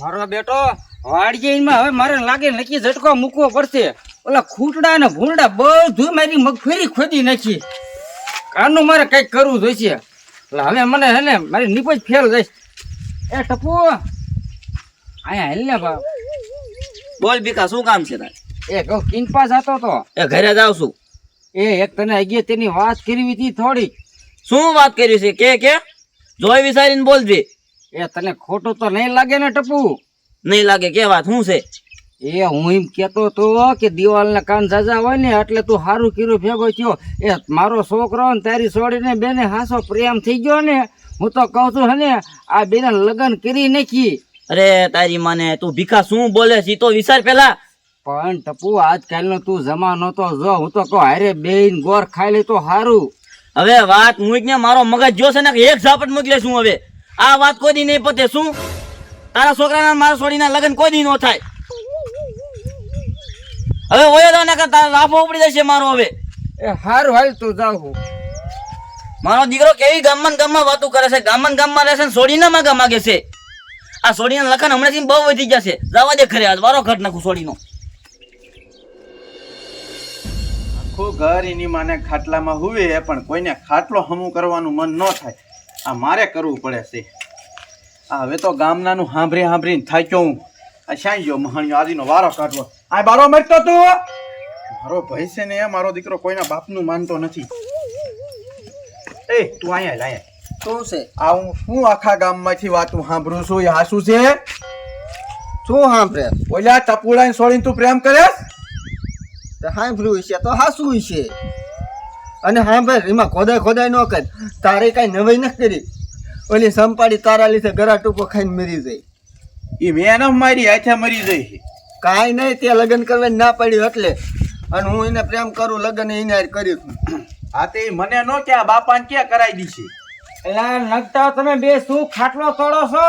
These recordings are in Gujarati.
મારો બેટો વાડીમાં હવે મારે લાગે નક્કી ઝટકો મૂકવો પડશે. ઓલા ખૂટડા ને ભૂંડા બધું મારી મગફળી ખોદી નાખી. કાનું મારે કંઈક કરવું જોઈશે. એટલે હવે મને હે ને મારી નીપજ ફેલ જઈશ એ ટપુ અહીંયા હેલ ને બાપ. બોલ બીકા શું કામ છે તારે? એ કહું કિનપા હતો તો. એ ઘરે જાવ છું એ એક તને અગિયાર વાત કરવી હતી થોડી શું વાત કરી છે? કે કે? જોઈ વિચારીને બોલજે. એ તને ખોટું તો નહીં લાગે ને ટપુ? નહીં લાગે કે વાત શું છે? એ હું એમ કેતો તો કે દિવાલના કાન જાજા હોય ને એટલે તું હારું કીરું ભેગો થયો. એ મારો છોકરો ને તારી છોડીને બેને હાસો પ્રેમ થઈ ગયો ને હું તો કહું છું ને આ બેને લગ્ન કરી નાખી. અરે તારી માને તું ભીખા શું બોલે છે તો વિચાર પેલા પણ ટપુ આજકાલનો તું જમાનો તો જો હું તો કહું હારે બેન ગોર ખાઈ લે તો હારું. હવે વાત મૂકીને મારો મગજ જોશે ને એક ઝાપટ મૂકી લેશું હવે. આ વાત કોઈ દી નહીં પતે શું? તારા છોકરાના મારા છોડીના લગ્ન કોઈ દી ન થાય. હવે ઓયો તો ના તારા લાફો ઉપડી જશે મારો હવે. એ હારું હાલ તું હું. મારો દીકરો કેવી ગામમાં ગામમાં વાતો કરે છે? ગામમાં ગામમાં રહેશે ને છોડીને માગા માગે છે? આ છોડીના લખન હમણાંથી બહુ વધી જશે જવા દે ખરે આજ વારો ઘટ નાખું છોડીનો. આખું ઘર એની માને ખાટલામાં હુવે પણ કોઈને ખાટલો હમું કરવાનું મન ન થાય. આ મારે કરવું પડે છે. આ હવે તો ગામનાનું સાંભળી સાંભળીને થાક્યો હું. આ શ્યાં ગયો મહાણિયો આદિનો વારો કાઢવો. આ બારો મરતો તું? મારો ભાઈ છે ને એ મારો દીકરો કોઈના બાપનું માનતો નથી. એ તું અહીંયા લાયા શું છે? આ હું શું આખા ગામમાંથી વાતું સાંભળું છું? એ હાસું છે? શું સાંભળે ઓલા ટપુડા છોડીને તું પ્રેમ કરે સાંભળ્યું છે? તો હાસું છે અને હા ભાઈ એમાં ખોદાય ખોદાય ન કર. તારે કઈ નવાઈ ન કરી. ઓલી સંપાડી તારા લીધે ગરા ટૂંકો ખાઈને મરી જાય. એ મેં ન મારી હાથે મરી જઈ કાંઈ નહીં તે લગ્ન કરવા ના પડ્યું એટલે. અને હું એને પ્રેમ કરું લગ્ન એને કર્યું છું આ તે મને ન કે આ બાપાને ક્યાં કરાવી દીધી એલા નગતા તમે બે શું ખાટલો તોડો છો?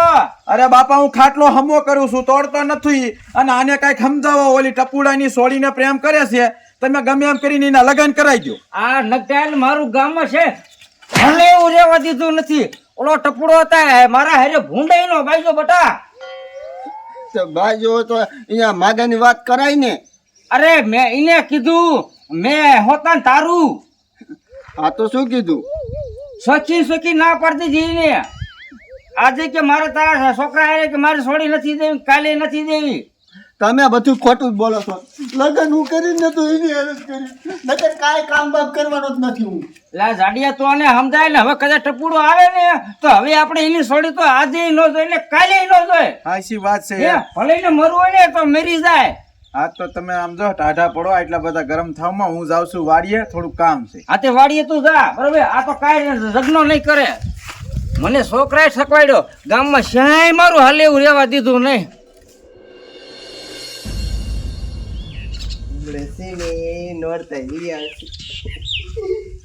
અરે બાપા હું ખાટલો હમો કરું છું તોડતો નથી. અને આને કાંઈક સમજાવો ઓલી ટપુડાની સોડીને પ્રેમ કરે છે. તમે ગમે એમ કરીને એના લગ્ન કરાવી દો આ નગદાલ મારું ગામ છે. ભલે એવું રહેવા દીધું નથી. ઓલો ટપુડો હતા મારા હારે ભૂંડાઈ નો બાઈજો બટા. તો બાજુ તો અહીંયા માગાની વાત કરાય ને. અરે મેં એને કીધું મેં હોતા તારું. આ તો શું કીધું? સખી સખી ના પડતી જઈને આજે કે મારે તારા છોકરા કે મારે છોડી નથી દેવી કાલે નથી દેવી. તમે બધું ખોટું જ બોલો છો. લગન હું કરીને તો એની હારે જ કર્યું નકર કાંઈ કામ બાપ કરવાનો જ નથી હું. લા જાડિયા તો આને સમજાય ને? હવે કદાચ ટપુડો આવે ને તો હવે આપણે એની છોડી તો આજે ન જોઈ ને કાલે ન જોઈ. હાસી વાત છે હે, ભલે ને મરવું હોય ને તો મરી જાય. આ તો તમે આમ જો ટાઢા પડો એટલા બધા ગરમ થાવમાં હું જાઉં છું વાડીએ થોડું કામ છે. આ તે વાડીએ તું જા બરોબર? આ તો કાંઈ લગ્ન નહીં કરે. મને છોકરાએ સકવાડ્યો ગામમાં શ્યાય મારું હાલે એવું રહેવા દીધું નહીં.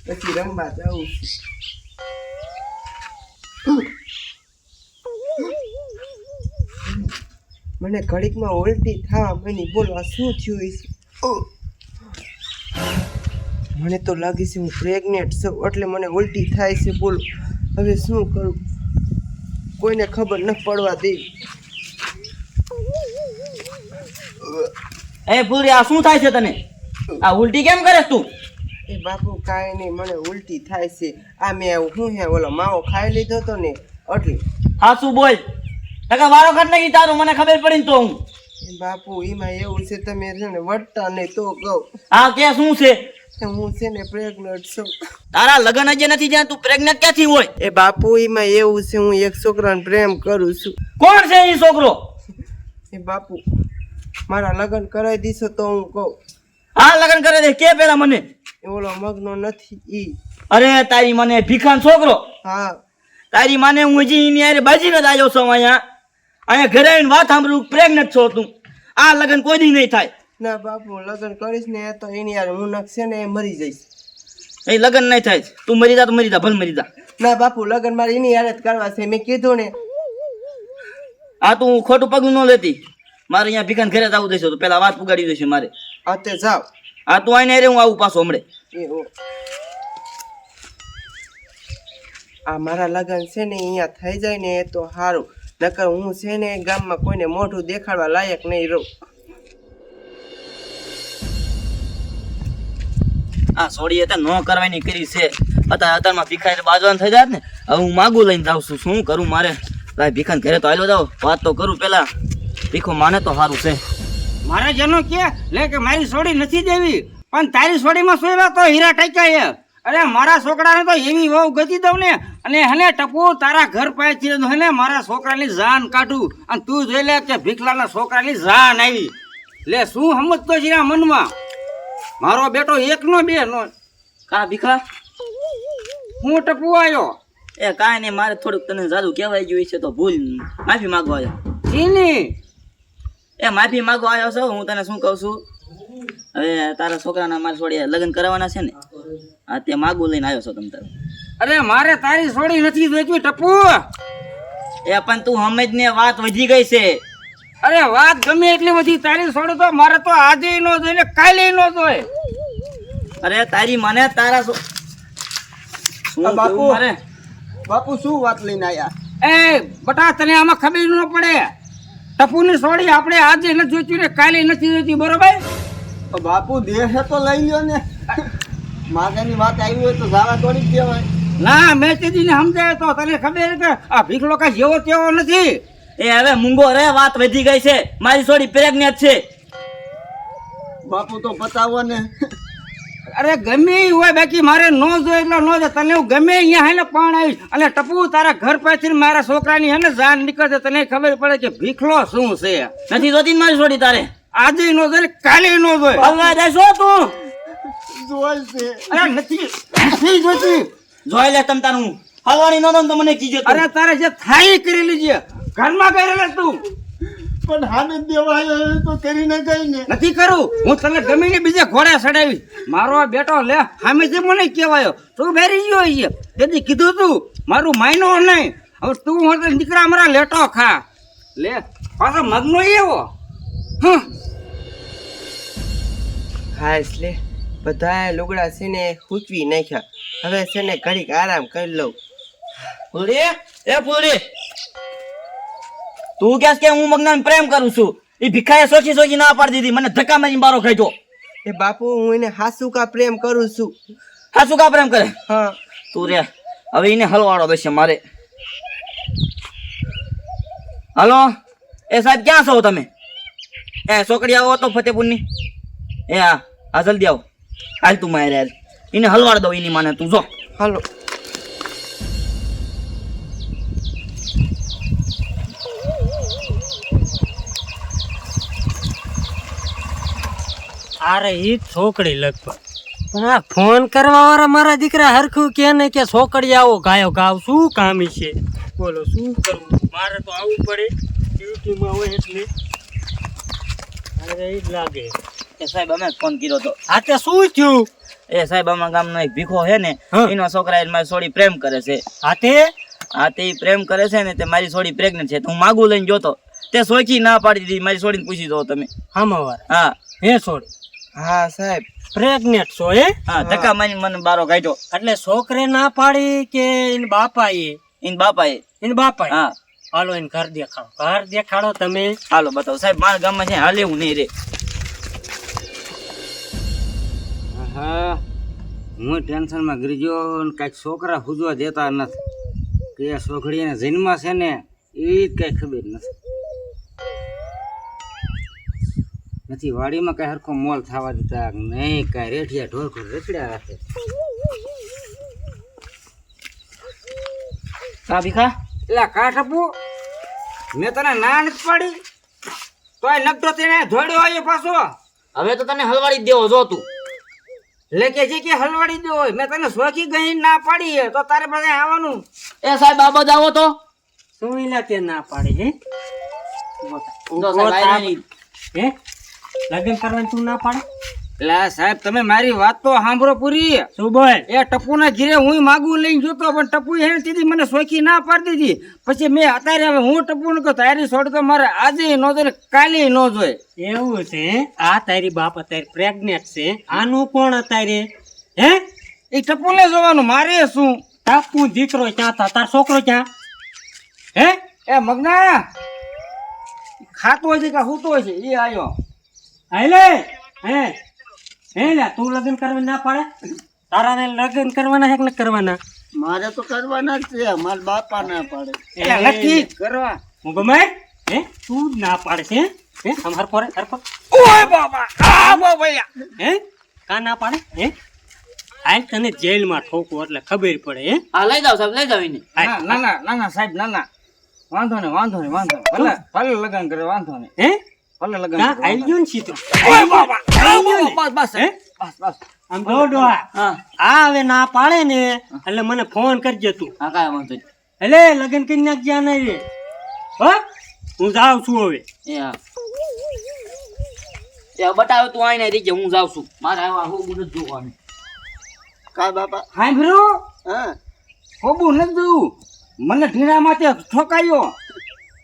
પછી રમવા જવું મને ઘડીકમાં ઉલટી થવા મને બોલો આ શું થયું છે મને તો લાગે છે હું પ્રેગ્નેન્ટ છું એટલે મને ઉલટી થાય છે બોલો હવે શું કરું કોઈને ખબર ન પડવા દે એ પૂરી આ શું થાય છે તને? આ ઉલટી કેમ કરે તું? એ બાપુ કાંઈ નહીં મને ઉલટી થાય છે. આ મેં હું હે ઓલો માવો ખાઈ લીધો તો ને એટલે. હા શું બોલ. ટકા વારો ઘટ નાખી તારું મને ખબર પડી તો હું. બાપુ એમાં એવું છે તમે છે ને વટતા નહીં તો કહો. હા કે શું છે? હું છે ને પ્રેગ્નન્ટ છું. તારા લગ્ન જ નથી જ્યાં તું પ્રેગ્નન્ટ ક્યાંથી હોય? એ બાપુ એમાં એવું છે હું એક છોકરાને પ્રેમ કરું છું. કોણ છે એ છોકરો? એ બાપુ મારા લગ્ન કરાવી દીશો તો હું કહું. હા લગ્ન કરે દે. કે પેલા મને? ઓલો મગનો નથી ઈ. અરે તારી મને ભીખાન છોકરો. હા. તારી માને હું હજી એની બાજી નથી આવ્યો છું અહીંયા. અહીંયા ઘરે આવીને વાત સાંભળું પ્રેગ્નેન્ટ છો તું. આ લગ્ન કોઈ દી નહીં થાય. ના બાપુ લગ્ન કરીશ ને તો એની યાર હું નખશે ને એ મરી જઈશ. એ લગ્ન નહીં થાય. તું મરી જા તો મરી જા ભલે મરી જા. ના બાપુ લગ્ન મારે એની યાર જ કરવા છે. મેં કીધું ને. આ તું ખોટું પગલું ન લેતી. મારે અહીંયા ભીખાન ઘરે આવું દેશો તો પેલા વાત પુગાડી દેશે મારે. આ તે જાવ. આ તું આઈને રે હું આવું પાછો હમણે. આ મારા લગન છે ને અહીંયા થઈ જાય ને તો સારું નકર હું છે ને ગામમાં કોઈને મોઢું દેખાડવા લાયક નહીં રહું. આ સોડી હતા નો કરવાની કરી છે. અત્યારે અત્યારમાં ભીખાઈ બાજવાન થઈ જાય ને. હવે હું માગું લઈને જાઉં છું. શું કરું મારે? ભાઈ ભીખાને ઘરે તો આવ્યો જાવ વાત તો કરું પેલા. ભીખો માને તો સારું છે. મારે જેનો કે લે કે મારી સોડી નથી દેવી પણ તારી સોડીમાં સોયલા તો હીરા ટાક્યા અરે મારા છોકરાને તો એવી વહુ ગતિ દઉં ને અને હને ટપુ તારા ઘર પાસે હને મારા છોકરાની જાન કાઢું અને તું જોઈ લે કે ભીખલાના છોકરાની જાન આવી. લે શું સમજતો છે મનમાં? મારો બેટો એક નો બે નો. કા ભીખા? હું ટપુ આવ્યો એ કાંઈ નહીં મારે થોડુંક તને જાદુ કહેવાય ગયું છે તો ભૂલ માફી માગવા આવ્યો ચીની એ માફી માગો આવ્યો છો હું તને શું કહું છું? હવે તારા છોકરાના મારે છોડી લગ્ન કરાવવાના છે ને હા તે માગું લઈને આવ્યો છો તમે તારે. અરે મારે તારી છોડી નથી વેચવી ટપુ એ પણ તું સમજ ને વાત વધી ગઈ છે. અરે વાત ગમે એટલી બધી તારી છોડો તો મારે તો આજે નો જોઈએ ને કાલે નો જોઈએ અરે તારી મને તારા છો- શું બાપુ. અરે બાપુ શું વાત લઈને આયા? એ બટા તને આમાં ખબર ન પડે. ટપુની સોડી આપણે આજે નથી જોઈતી ને કાલે નથી જોઈતી બરોબર? તો બાપુ દેહ તો લઈ લ્યો ને. માતાની વાત આવી હોય તો સારા તોડી જ કહેવાય. ના મેં તેજીને સમજાય તો તને ખબર છે કે આ ભીખ લોકો જેવો તેવો નથી. એ હવે મૂંગો રે વાત વધી ગઈ છે. મારી સોડી પ્રેગ્નેટ છે. બાપુ તો બતાવો ને. અરે ગમે એ હોય બાકી મારે નો જો એટલે નો જો તને હું ગમે અહીંયા હે ને પણ આવીશ. અને ટપુ તારા ઘર પાછળ મારા છોકરાની હે ને જાન નીકળશે. તને ખબર પડે કે ભીખલો શું છે. નથી જોતી મારી છોડી તારે? આજે નો જોઈ કાલે નો જોઈ હલવા જશો તું. જોઈ છે. અરે નથી નથી જોઈતી જોઈ લે તમ તારું. હલવાની નો તો મને કીજે અરે તારે જે થાય કરી લીજે ઘરમાં કરેલા તું. પણ હામે દેવાય તો કરીને ગઈ ને. નથી કરું. હું તને ગમીને બીજે ઘોડે ચડાવી મારો આ બેટો લે સામેથી મને કહેવાયો. તું બેરી ગયો છે. તેથી કીધું તું મારું માયનો નહીં. હવે તું હું દીકરા મારા લેટો ખા. લે પાછો મગનો એવો. હા. એટલે બધા લુગડા છે ને ખૂચવી નાખ્યા. હવે છે ને ઘડીક આરામ કરી લઉં. ફૂલડી એ ફૂલડી તું કહેશ કે હું મગનાને પ્રેમ કરું છું? એ ભિખાએ સોચી સોચી ના પાડી દીધી. મને ધક્કા મારી બારો ખાઈ એ બાપુ હું એને હાસુકા પ્રેમ કરું છું. હાસુ કા પ્રેમ કરે? હા. તું રે હવે એને હલવાડો બેસે મારે. હલો? એ સાહેબ ક્યાં છો તમે? એ છોકરી આવો તો ફતેપુરની. એ હા હા જલ્દી આવો. હાલ તું મારે એને હલવાડ દઉં એની માને તું જો. હાલો. અરે ઈ છોકરી લગભગ. પણ આ ફોન કરવા વાળા મારા દીકરા હરખું કે ને કે છોકરી આવો ગાયો ગાવ શું કામ છે? બોલો શું કરવું? મારે તો આવવું પડે. ડ્યુટીમાં હોય એટલે. અરે ઈ જ લાગે. એ સાહેબ અમે ફોન કર્યો તો. હા તે શું થયું? એ સાહેબ અમારા ગામનો એક ભીખો છે ને હા. એનો છોકરા મારી છોડી પ્રેમ કરે છે. હા તે? હા તે પ્રેમ કરે છે ને તે મારી છોડી પ્રેગ્નન્ટ છે. તો હું માગું લઈને જોતો તે. સોચી ના પાડી દીધી મારી છોડીને પૂછી દો તમે. હામાવાર હા. હે છોડ? હા સાહેબ. પ્રેગ્નેટ છો એ હા ધક્કા મારી મને બારો કાઢ્યો. એટલે છોકરે ના પાડી કે એને બાપા ઇન એને બાપાએ. ઇન બાપાએ? હા. હાલો એને ઘર દેખાડો. ઘર દેખાડો તમે. હાલો બતાવો. સાહેબ મારા ગામમાં છે હાલે હું નહીં રે. હા હું ટેન્શનમાં ગરીજો કાંઈક છોકરા પૂજવા દેતા નથી. કે આ છોકરીને જન્મ છે ને એ જ કાંઈ ખબર નથી. નથી વાડીમાં કાંઈ હરખો મોલ થવા દીધા નહીં કાંઈ રેઠિયા ઢોર રખડ્યા રાખે કા ભીખા એટલે કાઠ આપવું મેં તને ના નથી પાડી. તોય નકટો તેને ધોડ્યો હોય પાછો. હવે તો તને હલવાડી દેવો જો તું. એટલે કે જે કે હલવાડી દેવો મેં તને સોખી ગઈ ના પાડી તો તારે પાસે આવવાનું. એ સાહેબ આ બધા આવો તો. ઇલા તે ના પાડી હે? હે? લગ્ન કરવાનું તું ના પાડે? એટલે સાહેબ તમે મારી વાત તો સાંભળો પૂરી. શું બોલ? એ ટપુના ઘીરે હું માગું લઈને જોતો પણ ટપુ એને દીધી મને સોખી ના પાડી દીધી. પછી મેં અત્યારે હવે હું ટપુ ને કહું તારી છોડતો મારે આજે ન જોઈએ કાલે ન જોઈએ એવું છે? આ તારી બાપ અત્યારે પ્રેગ્નેટ છે. આનું કોણ અત્યારે? હે? એ ટપુને જોવાનું મારે શું? ટપુ દીકરો ક્યાં થા? તાર છોકરો ક્યાં? હે? એ મગના ખાતો હોય છે કે સૂતો હોય છે? એ આવ્યો હાલે હે હે લે તું લગ્ન કરવા ના પાડે? તારા ને લગ્ન કરવાના હે કે કરવાના? મારે તો કરવાના જ છે મારા બાપા ના પાડે. એટલે નક્કી કરવા. હું ગમે? હે તું ના પાડે છે હે? અમાર હરખો તાર પર. ઓય બાબા આ બાબા હે કા ના પાડે? હે? હાલ તને જેલમાં ઠોકવું એટલે ખબર પડે હે? હા લઈ જાઓ સાહેબ લઈ જાવ એને. ના ના ના ના સાહેબ ના ના. વાંધો નહીં વાંધો નહીં વાંધો ભલે ભલે લગન કરે વાંધો નહીં. હે? ભલે લગન ના વાંધો ગયો ને સીધું બસ બસ હે? બસ બસ આમ જો ડોહા હા આ હવે ના પાડે ને એટલે મને ફોન કરજે તું હા કાય વાંધો એટલે લગ્ન કરી નાખજે નહીં રે હો હું જાઉં છું હવે એ હા એ બટાવે તું આઈને રહી હું જાઉં છું મારે આવા હું બધું જોવાનું કા બાપા હા ભરો હા હોબું નથી દઉં મને ઢીણા માથે ઠોકાયો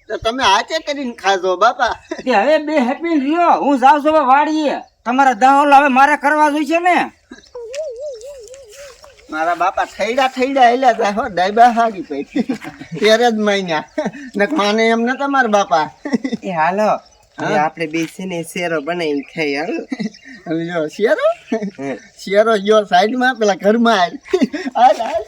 તો તમે હાથે કરીને ખાજો બાપા. કે હવે બે હેપી રહ્યો. હું જાઉં છું વાડીએ. તમારા દાહોલ હવે મારે કરવા જોઈશે ને. મારા બાપા થઈડા થઈડા એલા જાય હો ડાયબા હારી પડી. ત્યારે જ મહિના ને માને એમ ન તમારા બાપા. એ હાલો. હવે આપણે બે છે ને શેરો બનાવીને ખાઈ હાલો. હવે જો શિયારો શેરો જો સાઈડમાં પેલા ઘરમાં હાલ હાલ.